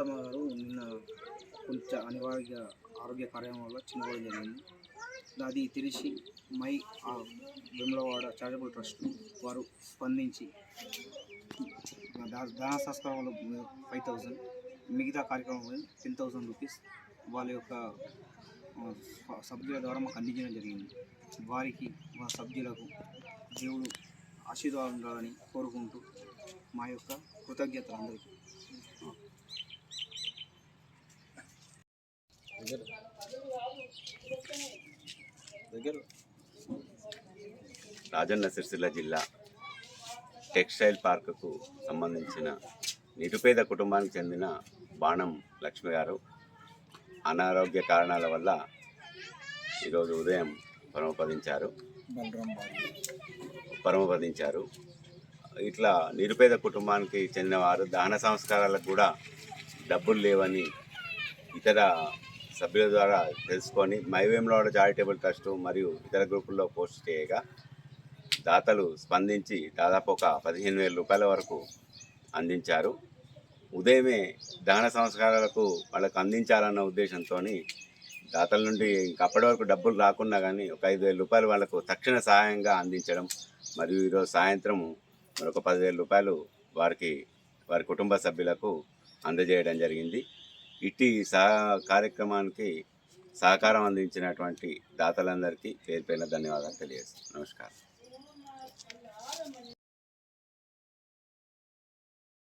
లలితమ్మ గారు నిన్న కొంచెం అనివార్య ఆరోగ్య కార్యక్రమంలో వల్ల చనిపోవడం జరిగింది. అది తెలిసి మై ఆ వెమ్లవాడ చారిటబుల్ ట్రస్ట్ వారు స్పందించి దాన సంస్కారంలో ఫైవ్ థౌజండ్ మిగతా కార్యక్రమం టెన్ థౌజండ్ రూపీస్ వాళ్ళ యొక్క సభ్యుల ద్వారా మాకు అందించడం జరిగింది. వారికి మా సభ్యులకు దేవుడు ఆశీర్వాదం ఉండాలని కోరుకుంటూ మా యొక్క కృతజ్ఞతలు అందరికీ. రాజన్న సిరిసిల్ల జిల్లా టెక్స్టైల్ పార్కుకు సంబంధించిన నిరుపేద కుటుంబానికి చెందిన బాణం లక్ష్మి గారు. అనారోగ్య కారణాల వల్ల ఈరోజు ఉదయం పరమపదించారు. పరమపదించారు. ఇట్లా నిరుపేద కుటుంబానికి చెందినవారు దాన దహన సంస్కారాలకు కూడా డబ్బులు లేవని ఇతర సభ్యుల ద్వారా తెలుసుకొని మైవేంలోడ చారిటబుల్ ట్రస్ట్ మరియు ఇతర గ్రూపుల్లో పోస్ట్ చేయగా దాతలు స్పందించి దాదాపు ఒక పదిహేను వేల రూపాయల వరకు అందించారు. ఉదయమే దహన సంస్కారాలకు వాళ్ళకు అందించాలన్న ఉద్దేశంతో దాతల నుండి ఇంకప్పటి వరకు డబ్బులు రాకున్నా కానీ ఒక ఐదు వేల రూపాయలు వాళ్ళకు తక్షణ సహాయంగా అందించడం మరియు ఈరోజు సాయంత్రం మరొక పదివేల రూపాయలు వారికి వారి కుటుంబ సభ్యులకు అందజేయడం జరిగింది. ఇట్టి సహ కార్యక్రమానికి సహకారం అందించినటువంటి దాతలందరికీ పేరు పైన ధన్యవాదాలు తెలియజేస్తాను నమస్కారం.